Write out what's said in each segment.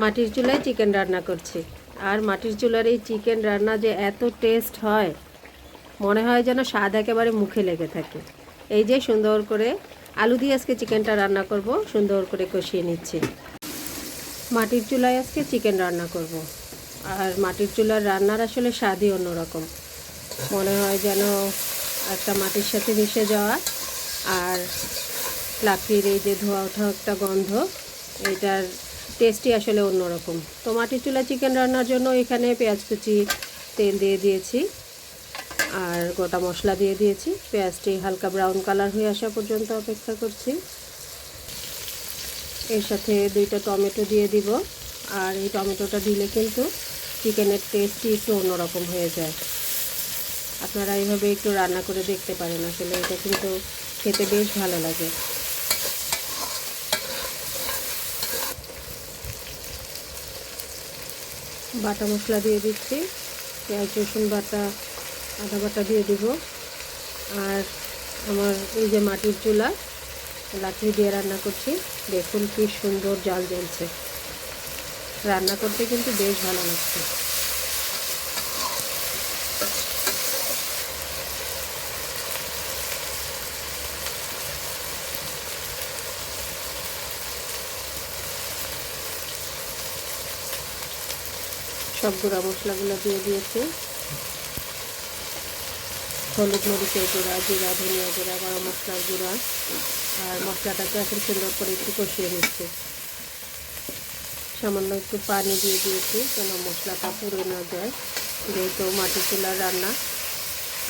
মাটির চুলায় চিকেন রান্না করছি। আর মাটির চুলার এই চিকেন রান্না যে এত টেস্ট হয়, মনে হয় যেন স্বাদ একেবারে মুখে লেগে থাকে। এই যে সুন্দর করে আলু দিয়ে আজকে চিকেনটা রান্না করব, সুন্দর করে কষিয়ে নিচ্ছি। মাটির চুলায় আজকে চিকেন রান্না করব। আর মাটির চুলার রান্নার আসলে স্বাদই অন্যরকম। মনে হয় যেন একটা মাটির সাথে মিশে যাওয়া। আর লাকড়ির এই যে ধোয়া ওঠা একটা গন্ধ, এটার টেস্টই আসলে অন্যরকম। তো মাটির চুলা চিকেন রান্নার জন্য এখানে পেঁয়াজ কুচি, তেল দিয়ে দিয়েছি আর গোটা মশলা দিয়ে দিয়েছি। পেঁয়াজটি হালকা ব্রাউন কালার হয়ে আসা পর্যন্ত অপেক্ষা করছি। এর সাথে দুইটা টমেটো দিয়ে দিব। আর এই টমেটোটা দিলে কিন্তু চিকেনের টেস্টই একটু অন্যরকম হয়ে যায়। আপনারা এইভাবে একটু রান্না করে দেখতে পারেন। আসলে এটা কিন্তু খেতে বেশ ভালো লাগে। বাটা মশলা দিয়ে দিচ্ছি, পেঁয়াজ, রসুন বাটা, আদা বাটা দিয়ে দিব। আর আমার এই যে মাটির চুলা লাকড়ি দিয়ে রান্না করছি, দেখুন কি সুন্দর জাল জ্বলছে। রান্না করতে কিন্তু বেশ ভালো লাগছে। সব গুঁড়া মশলাগুলো দিয়ে দিয়েছি। হলুদ মরিচের গুঁড়া, জিরা, ধনিয়া গুঁড়া, গরম মশলার গুঁড়া। আর মশলাটাকে এখন সুন্দর করে একটু কষিয়ে নিচ্ছি। সামান্য একটু পানি দিয়ে দিয়েছি যেন মশলাটা পুড়ে না যায়। যেহেতু মাটি চুলার রান্না,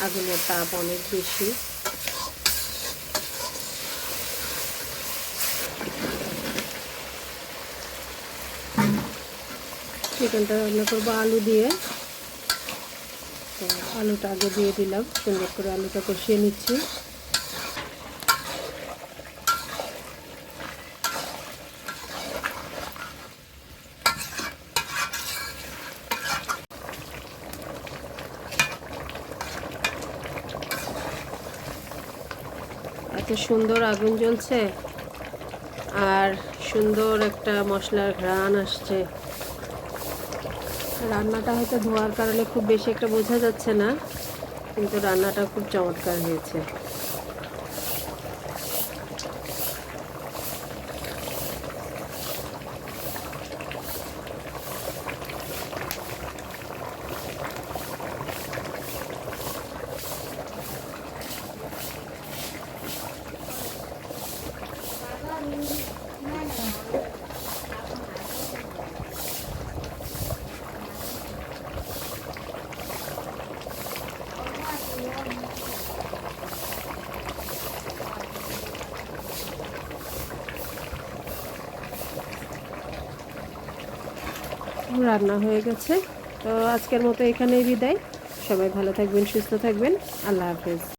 আগুনের তাপ অনেক বেশি। চিকেনটা রান্না করব আলু দিয়ে। আলুটা আগে দিয়ে দিলাম, সুন্দর করে আলুটা কষিয়ে নিচ্ছি। এত সুন্দর আগুন জ্বলছে, আর সুন্দর একটা মশলার ঘ্রাণ আসছে। রান্নাটা হয়তো ধোয়ার কারণে খুব বেশি একটা বোঝা যাচ্ছে না, কিন্তু রান্নাটা খুব চমৎকার হয়েছে। রান্না হয়ে গেছে। তো আজকের মতো এখানেই বিদায়। সবাই ভালো থাকবেন, সুস্থ থাকবেন। আল্লাহ হাফেজ।